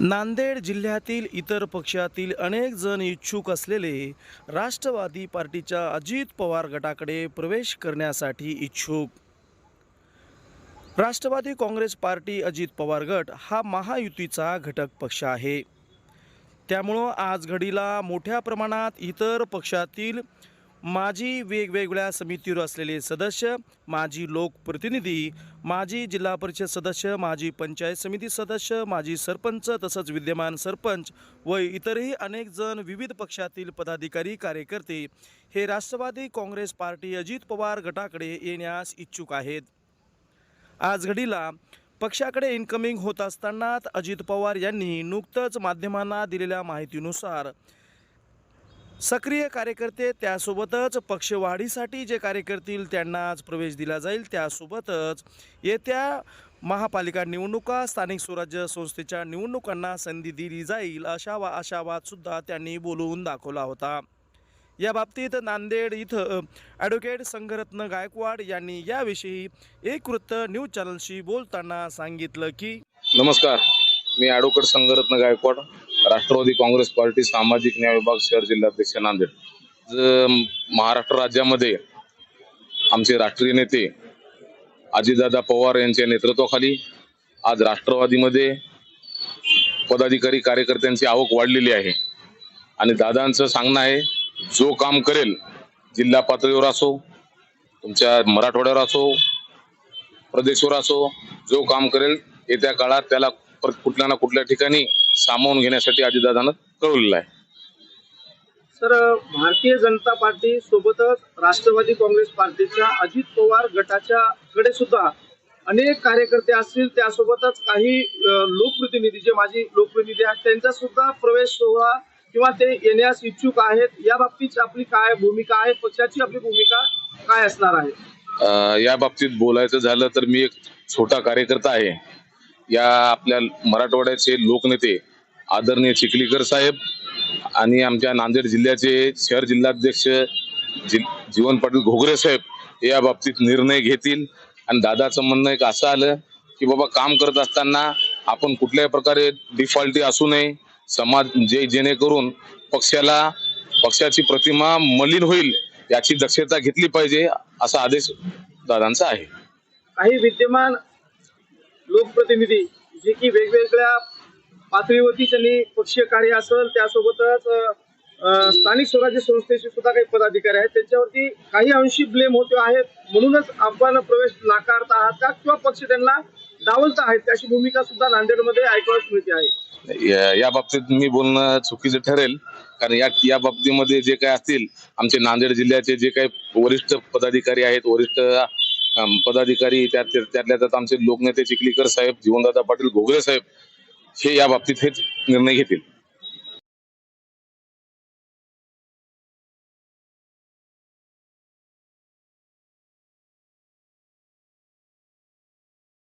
नांदेड जिल्ह्यातील इतर पक्षातील अनेक जण इच्छुक असलेले राष्ट्रवादी पार्टीच्या अजित पवार गटाकडे प्रवेश करण्यासाठी इच्छुक. राष्ट्रवादी काँग्रेस पार्टी अजित पवार गट हा महायुतीचा घटक पक्ष आहे. त्यामुळं आज घडीला मोठ्या प्रमाणात इतर पक्षातील माजी वेगवेगळ्या समितीवर असलेले सदस्य माजी लोकप्रतिनिधी माजी जिल्हा परिषद सदस्य माजी पंचायत समिती सदस्य माजी सरपंच तसंच विद्यमान सरपंच व इतरही अनेक जण विविध पक्षातील पदाधिकारी कार्यकर्ते हे राष्ट्रवादी काँग्रेस पार्टी अजित पवार गटाकडे येण्यास इच्छुक आहेत. आज घडीला पक्षाकडे इन्कमिंग होत असतानाच अजित पवार यांनी नुकतंच माध्यमांना दिलेल्या माहितीनुसार सक्रिय कार्यकर्ते त्यासोबतच पक्षवाढीसाठी जे कार्य करतील त्यांनाच प्रवेश दिला जाईल त्यासोबतच येत्या महापालिका निवडणुका स्थानिक स्वराज्य संस्थेच्या निवडणुकांना संधी दिली जाईल अशा वा आशावादसुद्धा त्यांनी बोलवून दाखवला होता. या बाबतीत नांदेड इथं ॲडव्होकेट संघरत्न गायकवाड यांनी याविषयी एक वृत्त न्यूज चॅनलशी बोलताना सांगितलं की नमस्कार मी ॲडव्होकेट संघरत्न गायकवाड. राष्ट्रवादी काँग्रेस पार्टी सामाजिक न्याय विभाग शहर जिल्हाध्यक्ष नांदेड. ज- महाराष्ट्र राज्यामध्ये आमचे राष्ट्रीय नेते अजितदादा पवार यांच्या नेतृत्वाखाली आज राष्ट्रवादीमध्ये पदाधिकारी कार्यकर्त्यांची आवक वाढलेली आहे. आणि दादांचं सांगणं आहे जो काम करेल जिल्हा पातळीवर असो तुमच्या मराठवाड्यावर असो प्रदेशवर असो जो काम करेल येत्या काळात त्याला कुठल्या ना कुठल्या ठिकाणी सामावून घेण्यासाठी अजितदादानं कळवलेलं आहे. सर भारतीय जनता पार्टी सोबतच राष्ट्रवादी काँग्रेस पार्टीच्या अजित पवार गटाच्या कडे सुद्धा अनेक कार्यकर्ते असतील त्यासोबतच काही लोकप्रतिनिधी जे माजी लोकप्रतिनिधी आहेत त्यांचा सुद्धा प्रवेश सोहळा किंवा ते येण्यास इच्छुक आहेत या बाबतीत आपली काय भूमिका आहे? पक्षाची आपली भूमिका काय असणार आहे? या बाबतीत बोलायचं झालं तर मी एक छोटा कार्यकर्ता आहे. या आपल्या मराठवाड्याचे लोकनेते आदरणीय चिखलीकर साहेब आणि आमच्या नांदेड जिल्ह्याचे शहर जिल्हाध्यक्ष जि जीवन पाटील घोगरे साहेब या बाबतीत निर्णय घेतील. आणि दादाचं म्हणणं एक असं आलं की बाबा काम करत असताना आपण कुठल्याही प्रकारे डिफॉल्टी असू नये. समाज जे जेणेकरून पक्षाला पक्षाची प्रतिमा मलिन होईल याची दक्षता घेतली पाहिजे असा आदेश दादांचा आहे. काही विद्यमान लोकप्रतिनिधी जे की वेगवेगळ्या पातळीवरती त्यांनी पक्षीय कार्य असेल त्यासोबतच स्थानिक स्वराज्य संस्थेचे सुद्धा काही पदाधिकारी आहेत. त्यांच्यावरती काही अंशी ब्लेम होते आहेत म्हणूनच आपण प्रवेश नाकारत आहात का? किंवा पक्ष त्यांना डावलत आहेत अशी भूमिका सुद्धा नांदेडमध्ये ऐकावयास मिळते आहे. या बाबतीत मी बोलणं चुकीचं ठरेल. कारण या या बाबतीमध्ये जे काही असतील आमचे नांदेड जिल्ह्याचे जे काही वरिष्ठ पदाधिकारी आहेत वरिष्ठ पदाधिकारी त्यातल्या त्यात आमचे लोकनेते चिखलीकर साहेब जीवनदादा पाटील घोगरे साहेब हे या बाबतीत हेच निर्णय घेतील.